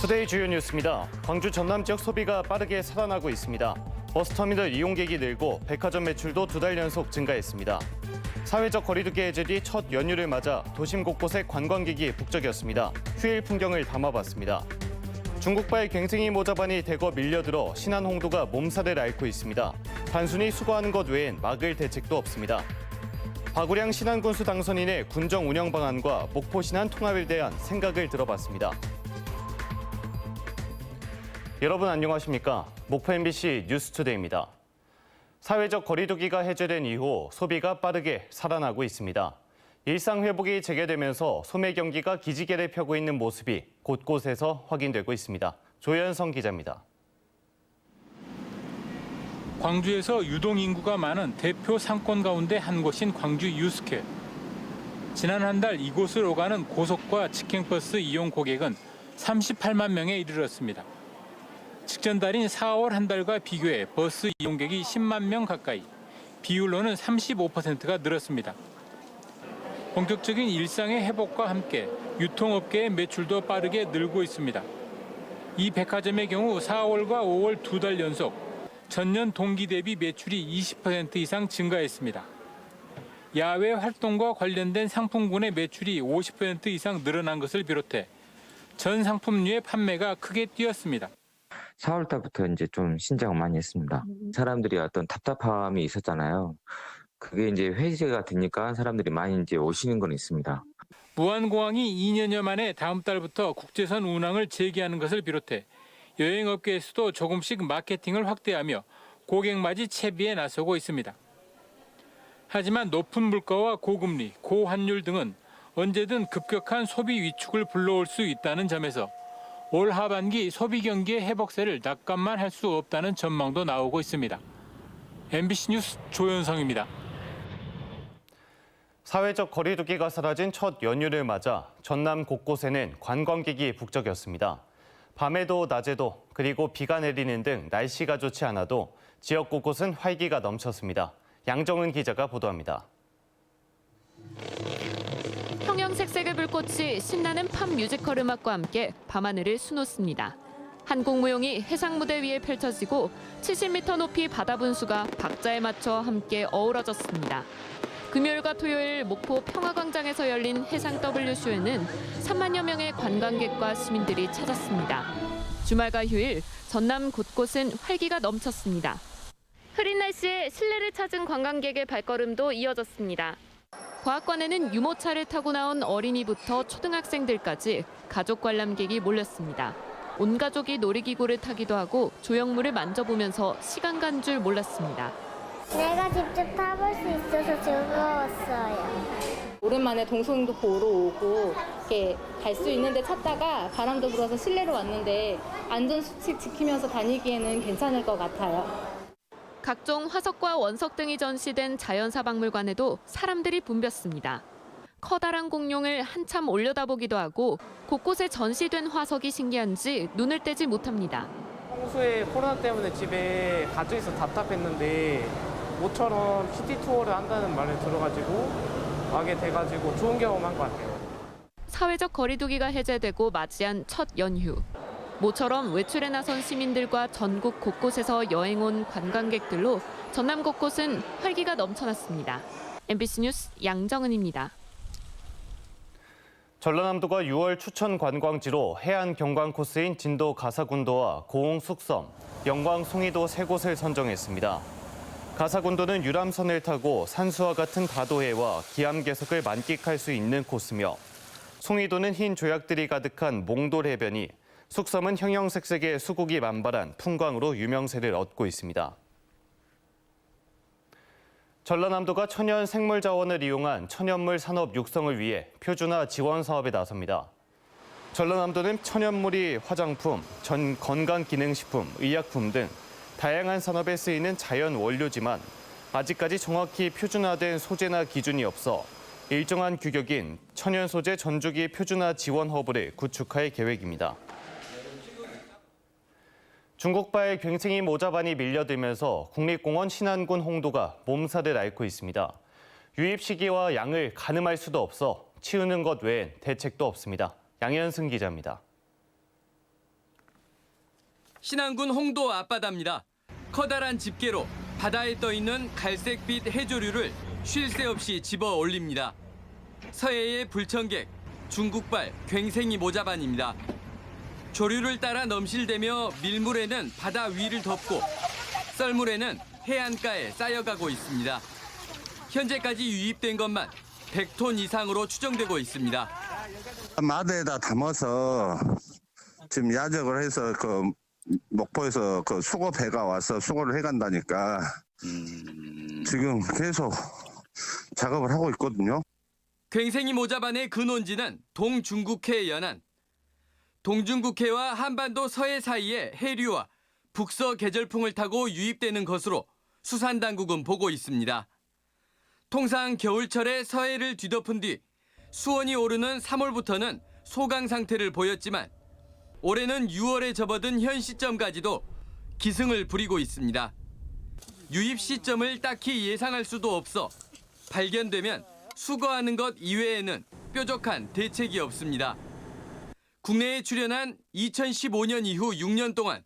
투데이 주요 뉴스입니다. 광주 전남 지역 소비가 빠르게 살아나고 있습니다. 버스터미널 이용객이 늘고 백화점 매출도 두 달 연속 증가했습니다. 사회적 거리두기 해제 뒤 첫 연휴를 맞아 도심 곳곳에 관광객이 북적였습니다. 휴일 풍경을 담아봤습니다. 중국발 갱생이 모자반이 대거 밀려들어 신안 홍도가 몸살을 앓고 있습니다. 단순히 수거하는 것 외엔 막을 대책도 없습니다. 박우량 신안군수 당선인의 군정 운영 방안과 목포 신안 통합에 대한 생각을 들어봤습니다. 여러분 안녕하십니까? 목포 MBC 뉴스투데이입니다. 사회적 거리두기가 해제된 이후 소비가 빠르게 살아나고 있습니다. 일상 회복이 재개되면서 소매 경기가 기지개를 펴고 있는 모습이 곳곳에서 확인되고 있습니다. 조현성 기자입니다. 광주에서 유동 인구가 많은 대표 상권 가운데 한 곳인 광주 유스케. 지난 한 달 이곳을 오가는 고속과 직행버스 이용 고객은 38만 명에 이르렀습니다. 직전 달인 4월 한 달과 비교해 버스 이용객이 10만 명 가까이, 비율로는 35%가 늘었습니다. 본격적인 일상의 회복과 함께 유통업계의 매출도 빠르게 늘고 있습니다. 이 백화점의 경우 4월과 5월 두 달 연속 전년 동기 대비 매출이 20% 이상 증가했습니다. 야외 활동과 관련된 상품군의 매출이 50% 이상 늘어난 것을 비롯해 전 상품류의 판매가 크게 뛰었습니다. 4월 달부터 이제 좀 신장을 많이 했습니다. 사람들이 어떤 답답함이 있었잖아요. 그게 이제 회제가 되니까 사람들이 많이 이제 오시는 건 있습니다. 무안공항이 2년여 만에 다음 달부터 국제선 운항을 재개하는 것을 비롯해 여행업계에서도 조금씩 마케팅을 확대하며 고객맞이 채비에 나서고 있습니다. 하지만 높은 물가와 고금리, 고환율 등은 언제든 급격한 소비 위축을 불러올 수 있다는 점에서 올 하반기 소비 경기의 회복세를 낙관만 할 수 없다는 전망도 나오고 있습니다. MBC 뉴스 조현성입니다. 사회적 거리두기가 사라진 첫 연휴를 맞아 전남 곳곳에는 관광객이 북적였습니다. 밤에도 낮에도 그리고 비가 내리는 등 날씨가 좋지 않아도 지역 곳곳은 활기가 넘쳤습니다. 양정은 기자가 보도합니다. 형형색색의 불꽃이 신나는 팝 뮤지컬 음악과 함께 밤하늘을 수놓습니다. 한국무용이 해상 무대 위에 펼쳐지고 70m 높이 바다 분수가 박자에 맞춰 함께 어우러졌습니다. 금요일과 토요일 목포 평화광장에서 열린 해상 W쇼에는 3만여 명의 관광객과 시민들이 찾았습니다. 주말과 휴일 전남 곳곳은 활기가 넘쳤습니다. 흐린 날씨에 실내를 찾은 관광객의 발걸음도 이어졌습니다. 과학관에는 유모차를 타고 나온 어린이부터 초등학생들까지 가족 관람객이 몰렸습니다. 온 가족이 놀이기구를 타기도 하고 조형물을 만져보면서 시간 간 줄 몰랐습니다. 내가 직접 타볼 수 있어서 즐거웠어요. 오랜만에 동성도 보러 오고 이렇게 갈 수 있는데 찾다가 바람도 불어서 실내로 왔는데 안전 수칙 지키면서 다니기에는 괜찮을 것 같아요. 각종 화석과 원석 등이 전시된 자연사 박물관에도 사람들이 붐볐습니다. 커다란 공룡을 한참 올려다보기도 하고 곳곳에 전시된 화석이 신기한지 눈을 떼지 못합니다. 평소에 코로나 때문에 집에 갇혀 있어 답답했는데 모처럼 시티 투어를 한다는 말을 들어가지고 와게 돼가지고 좋은 경험한 것 같아요. 사회적 거리두기가 해제되고 맞이한 첫 연휴. 모처럼 외출에 나선 시민들과 전국 곳곳에서 여행 온 관광객들로 전남 곳곳은 활기가 넘쳐났습니다. MBC 뉴스 양정은입니다. 전라남도가 6월 추천 관광지로 해안 경관 코스인 진도 가사군도와 고흥 숙섬, 영광 송이도 세 곳을 선정했습니다. 가사군도는 유람선을 타고 산수와 같은 다도해와 기암괴석을 만끽할 수 있는 코스며 송이도는 흰 조약들이 가득한 몽돌 해변이 숙섬은 형형색색의 수국이 만발한 풍광으로 유명세를 얻고 있습니다. 전라남도가 천연 생물 자원을 이용한 천연물 산업 육성을 위해 표준화 지원 사업에 나섭니다. 전라남도는 천연물이 화장품, 전 건강기능식품, 의약품 등 다양한 산업에 쓰이는 자연 원료지만 아직까지 정확히 표준화된 소재나 기준이 없어 일정한 규격인 천연 소재 전주기 표준화 지원 허브를 구축할 계획입니다. 중국발 괭생이 모자반이 밀려들면서 국립공원 신안군 홍도가 몸살을 앓고 있습니다. 유입 시기와 양을 가늠할 수도 없어 치우는 것 외엔 대책도 없습니다. 양현승 기자입니다. 신안군 홍도 앞바다입니다. 커다란 집게로 바다에 떠 있는 갈색빛 해조류를 쉴 새 없이 집어 올립니다. 서해의 불청객, 중국발 괭생이 모자반입니다. 조류를 따라 넘실대며 밀물에는 바다 위를 덮고 썰물에는 해안가에 쌓여가고 있습니다. 현재까지 유입된 것만 100톤 이상으로 추정되고 있습니다. 마대에다 담아서 지금 야적을 해서 그 목포에서 그 수거 배가 와서 수거를 해간다니까 지금 계속 작업을 하고 있거든요. 괭생이 모자반의 근원지는 동중국해 연안. 동중국해와 한반도 서해 사이에 해류와 북서 계절풍을 타고 유입되는 것으로 수산당국은 보고 있습니다. 통상 겨울철에 서해를 뒤덮은 뒤 수온이 오르는 3월부터는 소강 상태를 보였지만 올해는 6월에 접어든 현 시점까지도 기승을 부리고 있습니다. 유입 시점을 딱히 예상할 수도 없어 발견되면 수거하는 것 이외에는 뾰족한 대책이 없습니다. 국내에 출연한 2015년 이후 6년 동안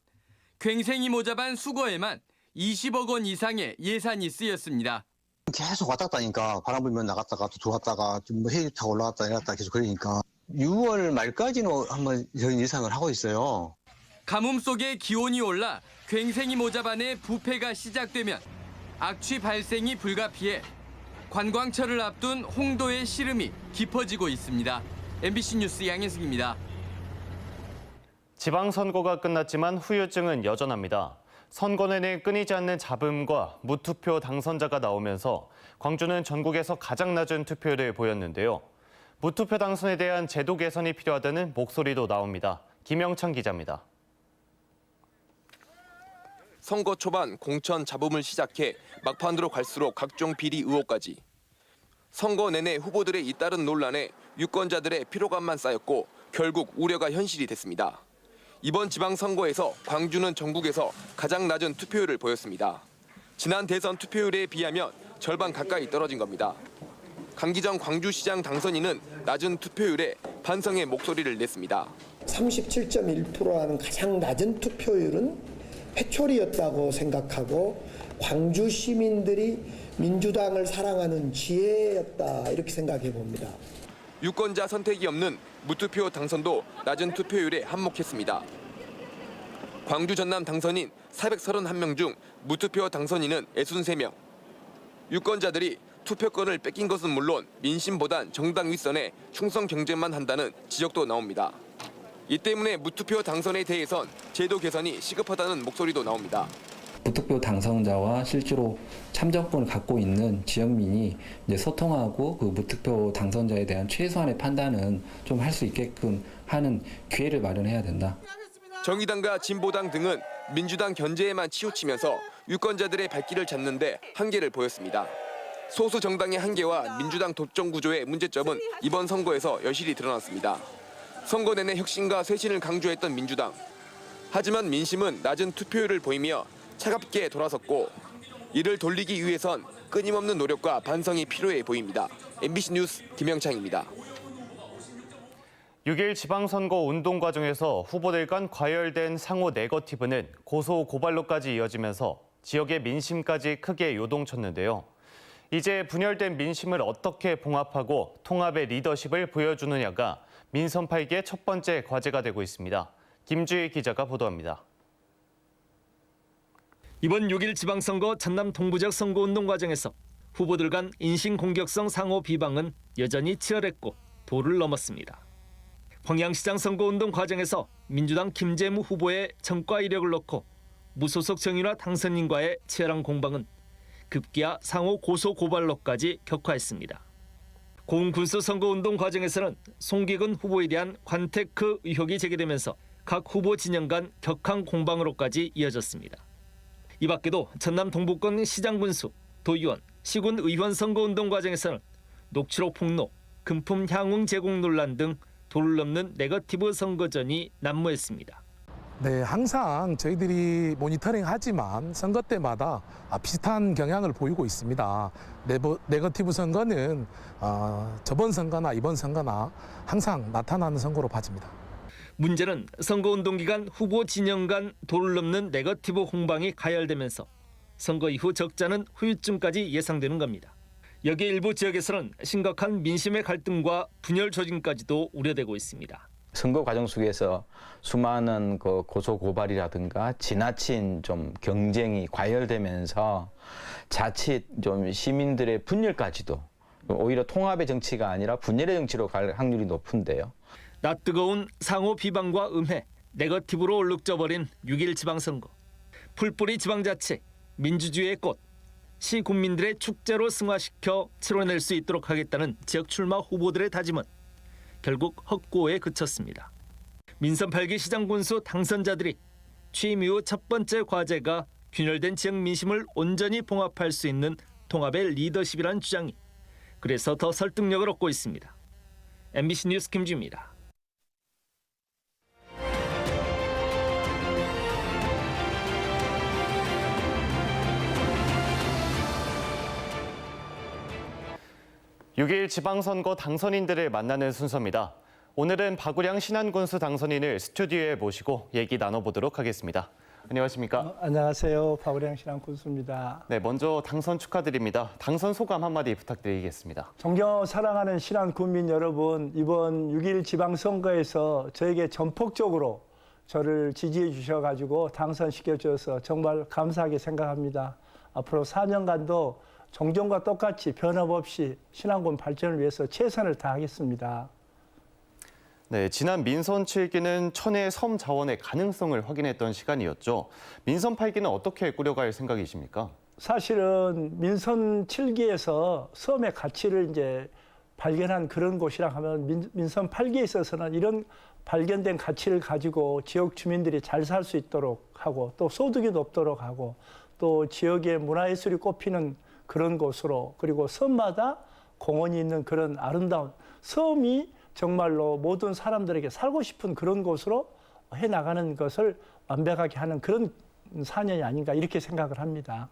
괭생이 모자반 수거에만 20억 원 이상의 예산이 쓰였습니다. 계속 왔다 갔다 하니까 바람 불면 나갔다가 또 들어왔다가 좀뭐 해류 타고 올라갔다 내렸다 계속 그러니까 6월 말까지는 한번 저희 예상을 하고 있어요. 가뭄 속에 기온이 올라 괭생이 모자반의 부패가 시작되면 악취 발생이 불가피해 관광철을 앞둔 홍도의 시름이 깊어지고 있습니다. MBC 뉴스 양현승입니다. 지방선거가 끝났지만 후유증은 여전합니다. 선거 내내 끊이지 않는 잡음과 무투표 당선자가 나오면서 광주는 전국에서 가장 낮은 투표율을 보였는데요. 무투표 당선에 대한 제도 개선이 필요하다는 목소리도 나옵니다. 김영찬 기자입니다. 선거 초반 공천 잡음을 시작해 막판으로 갈수록 각종 비리 의혹까지. 선거 내내 후보들의 잇따른 논란에 유권자들의 피로감만 쌓였고 결국 우려가 현실이 됐습니다. 이번 지방선거에서 광주는 전국에서 가장 낮은 투표율을 보였습니다. 지난 대선 투표율에 비하면 절반 가까이 떨어진 겁니다. 강기정 광주시장 당선인은 낮은 투표율에 반성의 목소리를 냈습니다. 37.1%라는 가장 낮은 투표율은 회초리였다고 생각하고 광주 시민들이 민주당을 사랑하는 지혜였다 이렇게 생각해 봅니다. 유권자 선택이 없는 무투표 당선도 낮은 투표율에 한몫했습니다. 광주 전남 당선인 431명 중 무투표 당선인은 63명. 유권자들이 투표권을 뺏긴 것은 물론 민심보단 정당 윗선에 충성 경쟁만 한다는 지적도 나옵니다. 이 때문에 무투표 당선에 대해선 제도 개선이 시급하다는 목소리도 나옵니다. 무투표 당선자와 실제로 참정권을 갖고 있는 지역민이 이제 소통하고 그 무투표 당선자에 대한 최소한의 판단은 좀 할 수 있게끔 하는 기회를 마련해야 된다. 정의당과 진보당 등은 민주당 견제에만 치우치면서 유권자들의 발길을 잡는데 한계를 보였습니다. 소수 정당의 한계와 민주당 독점 구조의 문제점은 이번 선거에서 여실히 드러났습니다. 선거 내내 혁신과 쇄신을 강조했던 민주당. 하지만 민심은 낮은 투표율을 보이며 차갑게 돌아섰고 이를 돌리기 위해선 끊임없는 노력과 반성이 필요해 보입니다. MBC 뉴스 김영창입니다. 6일 지방선거 운동 과정에서 후보들 간 과열된 상호 네거티브는 고소 고발로까지 이어지면서 지역의 민심까지 크게 요동쳤는데요. 이제 분열된 민심을 어떻게 봉합하고 통합의 리더십을 보여주느냐가 민선 팔기의 첫 번째 과제가 되고 있습니다. 김주희 기자가 보도합니다. 이번 6일 지방선거 전남 동부지역 선거운동 과정에서 후보들 간 인신공격성 상호 비방은 여전히 치열했고 도를 넘었습니다. 광양시장 선거운동 과정에서 민주당 김재무 후보의 정과 이력을 놓고 무소속 정윤화 당선인과의 치열한 공방은 급기야 상호 고소 고발로까지 격화했습니다. 고흥 군수 선거운동 과정에서는 송기근 후보에 대한 관테크 의혹이 제기되면서 각 후보 진영 간 격한 공방으로까지 이어졌습니다. 이 밖에도 전남 동부권 시장 군수, 도의원, 시군 의원 선거운동 과정에서는 녹취록 폭로, 금품 향응 제공 논란 등 도를 넘는 네거티브 선거전이 난무했습니다. 네, 항상 저희들이 모니터링 하지만 선거 때마다 아, 비슷한 경향을 보이고 있습니다. 네버, 네거티브 선거는 어, 저번 선거나 이번 선거나 항상 나타나는 선거로 봐집니다. 문제는 선거운동 기간 후보 진영 간 도를 넘는 네거티브 홍방이 가열되면서 선거 이후 적잖은 후유증까지 예상되는 겁니다. 여기에 일부 지역에서는 심각한 민심의 갈등과 분열 조짐까지도 우려되고 있습니다. 선거 과정 속에서 수많은 그 고소 고발이라든가 지나친 좀 경쟁이 과열되면서 자칫 좀 시민들의 분열까지도 오히려 통합의 정치가 아니라 분열의 정치로 갈 확률이 높은데요. 낯 뜨거운 상호 비방과 음해, 네거티브로 얼룩져버린 6.1 지방선거. 풀뿌리 지방자치, 민주주의의 꽃, 시 국민들의 축제로 승화시켜 치러낼 수 있도록 하겠다는 지역 출마 후보들의 다짐은 결국 헛고에 그쳤습니다. 민선 8기 시장 군수 당선자들이 취임 이후 첫 번째 과제가 균열된 지역 민심을 온전히 봉합할 수 있는 통합의 리더십이란 주장이 그래서 더 설득력을 얻고 있습니다. MBC 뉴스 김주입니다. 육6.1 지방선거 당선인들을 만나는 순서입니다. 오늘은 박우량 신안군수 당선인을 스튜디오에 모시고 얘기 나눠보도록 하겠습니다. 안녕하십니까? 안녕하세요. 박우량 신랑 군수입니다. 네, 먼저 당선 축하드립니다. 당선 소감 한마디 부탁드리겠습니다. 존경 사랑하는 신안 국민 여러분, 이번 6.1 지방선거에서 저에게 전폭적으로 저를 지지해 주셔가지고 당선시켜 주셔서 정말 감사하게 생각합니다. 앞으로 4년간도 종전과 똑같이 변함없이 신안군 발전을 위해서 최선을 다하겠습니다. 네, 지난 민선 7기는 천혜의 섬 자원의 가능성을 확인했던 시간이었죠. 민선 8기는 어떻게 꾸려갈 생각이십니까? 사실은 민선 7기에서 섬의 가치를 이제 발견한 그런 곳이라 하면 민, 민선 8기에 있어서는 이런 발견된 가치를 가지고 지역 주민들이 잘 살 수 있도록 하고 또 소득이 높도록 하고 또 지역의 문화예술이 꼽히는 그런 곳으로 그리고 섬마다 공원이 있는 그런 아름다운 섬이 정말로 모든 사람들에게 살고 싶은 그런 곳으로 해 나가는 것을 완벽하게 하는 그런 4년이 아닌가 이렇게 생각을 합니다.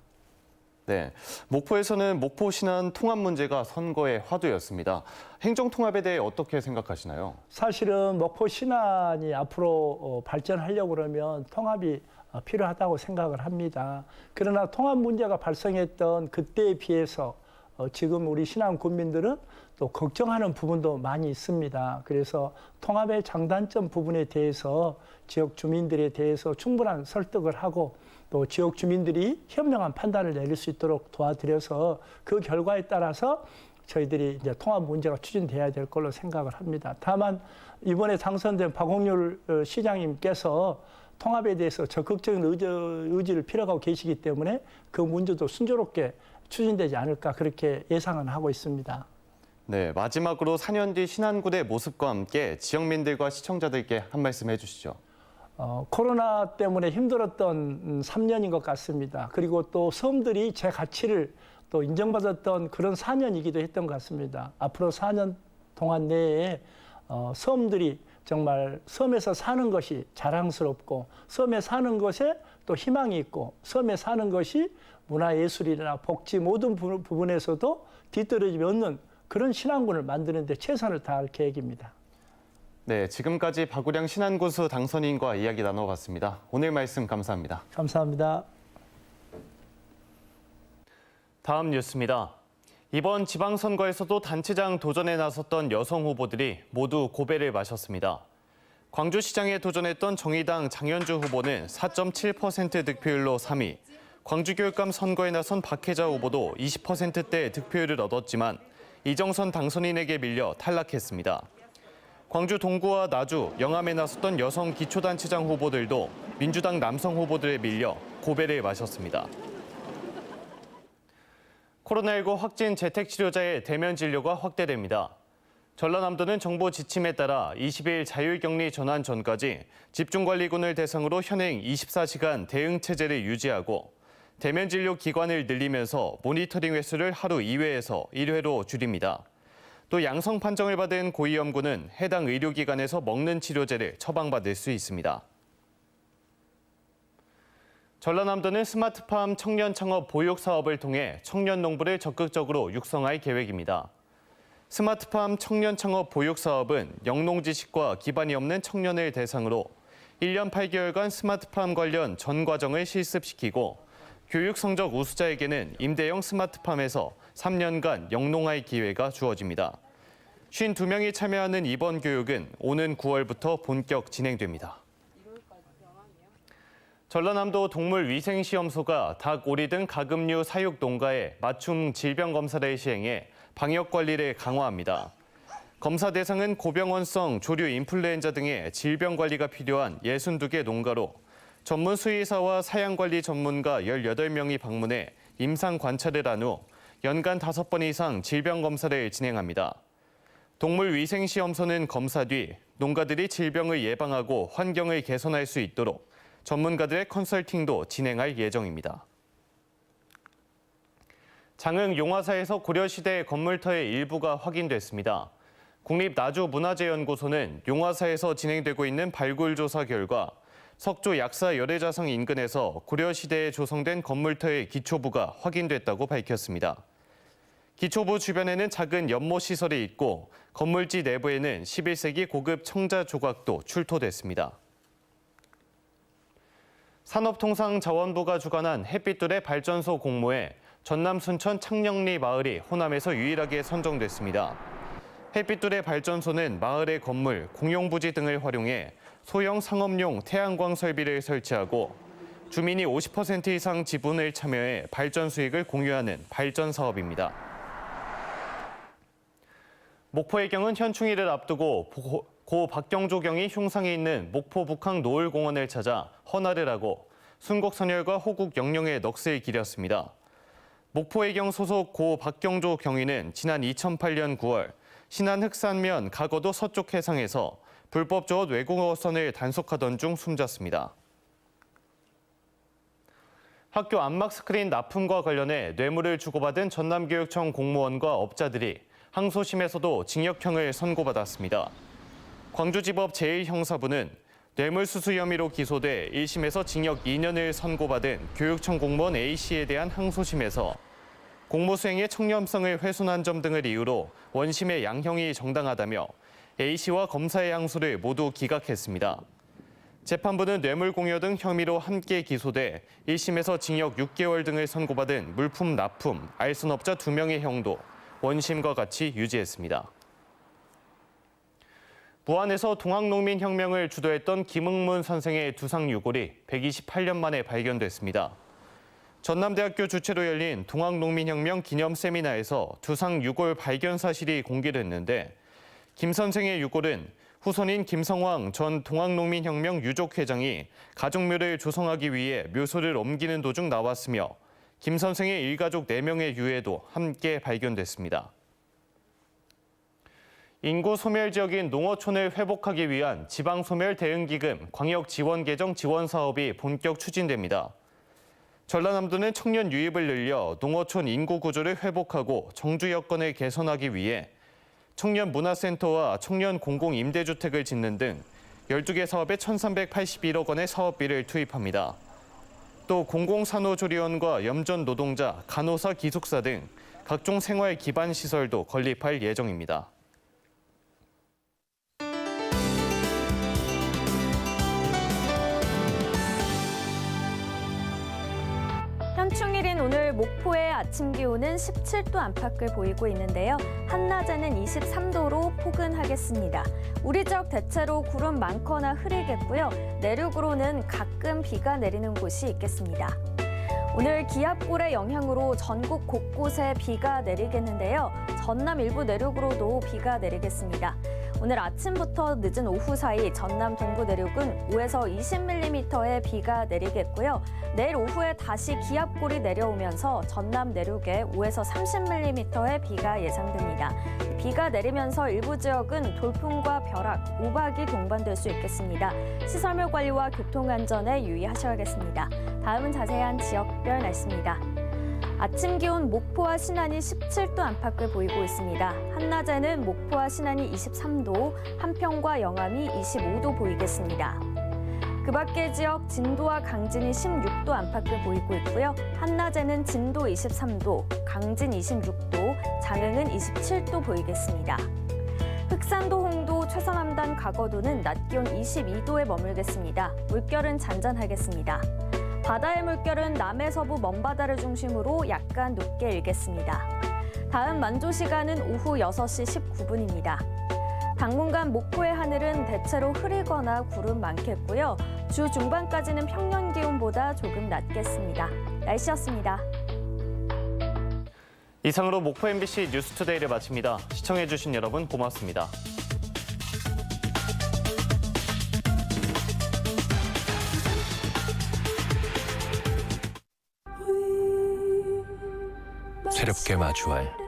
네, 목포에서는 목포 신안 통합 문제가 선거의 화두였습니다. 행정 통합에 대해 어떻게 생각하시나요? 사실은 목포 신안이 앞으로 어, 발전하려고 그러면 통합이 어, 필요하다고 생각을 합니다. 그러나 통합 문제가 발생했던 그때에 비해서 어, 지금 우리 신안 국민들은 또 걱정하는 부분도 많이 있습니다. 그래서 통합의 장단점 부분에 대해서 지역 주민들에 대해서 충분한 설득을 하고 또 지역 주민들이 현명한 판단을 내릴 수 있도록 도와드려서 그 결과에 따라서 저희들이 이제 통합 문제가 추진돼야 될 걸로 생각을 합니다. 다만 이번에 당선된 박홍률 어, 시장님께서 통합에 대해서 적극적인 의지, 의지를 필요하고 계시기 때문에 그 문제도 순조롭게 추진되지 않을까 그렇게 예상은 하고 있습니다. 네, 마지막으로 4년 뒤 신안군의 모습과 함께 지역민들과 시청자들께 한 말씀 해주시죠. 어, 코로나 때문에 힘들었던 3년인 것 같습니다. 그리고 또 섬들이 제 가치를 또 인정받았던 그런 4년이기도 했던 것 같습니다. 앞으로 4년 동안 내에 어, 섬들이 정말 섬에서 사는 것이 자랑스럽고 섬에 사는 것에 또 희망이 있고 섬에 사는 것이 문화예술이나 복지 모든 부- 부분에서도 뒤떨어짐이 없는 그런 신안군을 만드는 데 최선을 다할 계획입니다. 네, 지금까지 박우량 신안군수 당선인과 이야기 나눠봤습니다. 오늘 말씀 감사합니다. 감사합니다. 다음 뉴스입니다. 이번 지방선거에서도 단체장 도전에 나섰던 여성 후보들이 모두 고배를 마셨습니다. 광주시장에 도전했던 정의당 장현주 후보는 4.7% 득표율로 3위, 광주교육감 선거에 나선 박혜자 후보도 20%대 득표율을 얻었지만 이정선 당선인에게 밀려 탈락했습니다. 광주 동구와 나주, 영암에 나섰던 여성 기초단체장 후보들도 민주당 남성 후보들에 밀려 고배를 마셨습니다. 코로나19 확진 재택 치료자의 대면 진료가 확대됩니다. 전라남도는 정부 지침에 따라 20일 자율격리 전환 전까지 집중관리군을 대상으로 현행 24시간 대응 체제를 유지하고 대면 진료 기관을 늘리면서 모니터링 횟수를 하루 2회에서 1회로 줄입니다. 또 양성 판정을 받은 고위험군은 해당 의료기관에서 먹는 치료제를 처방받을 수 있습니다. 전라남도는 스마트팜 청년 창업 보육 사업을 통해 청년 농부를 적극적으로 육성할 계획입니다. 스마트팜 청년 창업 보육 사업은 영농 지식과 기반이 없는 청년을 대상으로 1년 8개월간 스마트팜 관련 전 과정을 실습시키고 교육 성적 우수자에게는 임대형 스마트팜에서 3년간 영농할 기회가 주어집니다. 52명이 참여하는 이번 교육은 오는 9월부터 본격 진행됩니다. 전라남도 동물위생시험소가 닭, 오리 등 가금류 사육 농가에 맞춤 질병 검사를 시행해 방역 관리를 강화합니다. 검사 대상은 고병원성 조류 인플루엔자 등의 질병 관리가 필요한 62개 농가로 전문 수의사와 사양 관리 전문가 18명이 방문해 임상 관찰을 한 후 연간 5번 이상 질병 검사를 진행합니다. 동물위생시험소는 검사 뒤 농가들이 질병을 예방하고 환경을 개선할 수 있도록 전문가들의 컨설팅도 진행할 예정입니다. 장흥 용화사에서 고려시대 건물터의 일부가 확인됐습니다. 국립나주문화재연구소는 용화사에서 진행되고 있는 발굴 조사 결과 석조 약사 열애자성 인근에서 고려시대에 조성된 건물터의 기초부가 확인됐다고 밝혔습니다. 기초부 주변에는 작은 연못 시설이 있고 건물지 내부에는 11세기 고급 청자 조각도 출토됐습니다. 산업통상자원부가 주관한 햇빛둘의 발전소 공모에 전남 순천 창녕리 마을이 호남에서 유일하게 선정됐습니다. 햇빛둘의 발전소는 마을의 건물, 공용부지 등을 활용해 소형 상업용 태양광 설비를 설치하고 주민이 50% 이상 지분을 참여해 발전 수익을 공유하는 발전 사업입니다. 목포해경은 현충일을 앞두고 고- 고 박경조 경이 흉상에 있는 목포 북항 노을공원을 찾아 헌화를 하고 순국선열과 호국 영령의 넋을 기렸습니다. 목포해경 소속 고 박경조 경위는 지난 2008년 9월 신안 흑산면 가거도 서쪽 해상에서 불법 조업 외국어선을 단속하던 중 숨졌습니다. 학교 안막 스크린 납품과 관련해 뇌물을 주고받은 전남교육청 공무원과 업자들이 항소심에서도 징역형을 선고받았습니다. 광주지법 제1형사부는 뇌물수수 혐의로 기소돼 1심에서 징역 2년을 선고받은 교육청 공무원 A씨에 대한 항소심에서 공무수행의 청렴성을 훼손한 점 등을 이유로 원심의 양형이 정당하다며 A씨와 검사의 항소를 모두 기각했습니다. 재판부는 뇌물 공여 등 혐의로 함께 기소돼 1심에서 징역 6개월 등을 선고받은 물품 납품, 알선업자 2명의 형도 원심과 같이 유지했습니다. 부안에서 동학농민혁명을 주도했던 김흥문 선생의 두상 유골이 128년 만에 발견됐습니다. 전남대학교 주최로 열린 동학농민혁명 기념 세미나에서 두상 유골 발견 사실이 공개됐는데 김 선생의 유골은 후손인 김성왕 전 동학농민혁명 유족회장이 가족묘를 조성하기 위해 묘소를 옮기는 도중 나왔으며 김 선생의 일가족 4명의 유해도 함께 발견됐습니다. 인구 소멸 지역인 농어촌을 회복하기 위한 지방 소멸 대응 기금 광역 지원 개정 지원 사업이 본격 추진됩니다. 전라남도는 청년 유입을 늘려 농어촌 인구 구조를 회복하고 정주 여건을 개선하기 위해 청년 문화센터와 청년 공공 임대주택을 짓는 등 12개 사업에 1,381억 원의 사업비를 투입합니다. 또 공공산후조리원과 염전 노동자, 간호사, 기숙사 등 각종 생활 기반 시설도 건립할 예정입니다. 오늘 목포의 아침 기온은 17도 안팎을 보이고 있는데요. 한낮에는 23도로 포근하겠습니다. 우리 지역 대체로 구름 많거나 흐리겠고요. 내륙으로는 가끔 비가 내리는 곳이 있겠습니다. 오늘 기압골의 영향으로 전국 곳곳에 비가 내리겠는데요. 전남 일부 내륙으로도 비가 내리겠습니다. 오늘 아침부터 늦은 오후 사이 전남 동부 내륙은 5에서 20mm의 비가 내리겠고요. 내일 오후에 다시 기압골이 내려오면서 전남 내륙에 5에서 30mm의 비가 예상됩니다. 비가 내리면서 일부 지역은 돌풍과 벼락, 우박이 동반될 수 있겠습니다. 시설물 관리와 교통 안전에 유의하셔야겠습니다. 다음은 자세한 지역별 날씨입니다. 아침 기온 목포와 신안이 17도 안팎을 보이고 있습니다. 한낮에는 목포와 신안이 23도, 한평과 영암이 25도 보이겠습니다. 그 밖의 지역 진도와 강진이 16도 안팎을 보이고 있고요. 한낮에는 진도 23도, 강진 26도, 강릉은 27도 보이겠습니다. 흑산도, 홍도, 최서남단, 가거도는 낮 기온 22도에 머물겠습니다. 물결은 잔잔하겠습니다. 바다의 물결은 남해서부 먼바다를 중심으로 약간 높게 일겠습니다. 다음 만조 시간은 오후 6시 19분입니다. 당분간 목포의 하늘은 대체로 흐리거나 구름 많겠고요. 주 중반까지는 평년 기온보다 조금 낮겠습니다. 날씨였습니다. 이상으로 목포 MBC 뉴스투데이를 마칩니다. 시청해주신 여러분 고맙습니다. 새롭게 마주할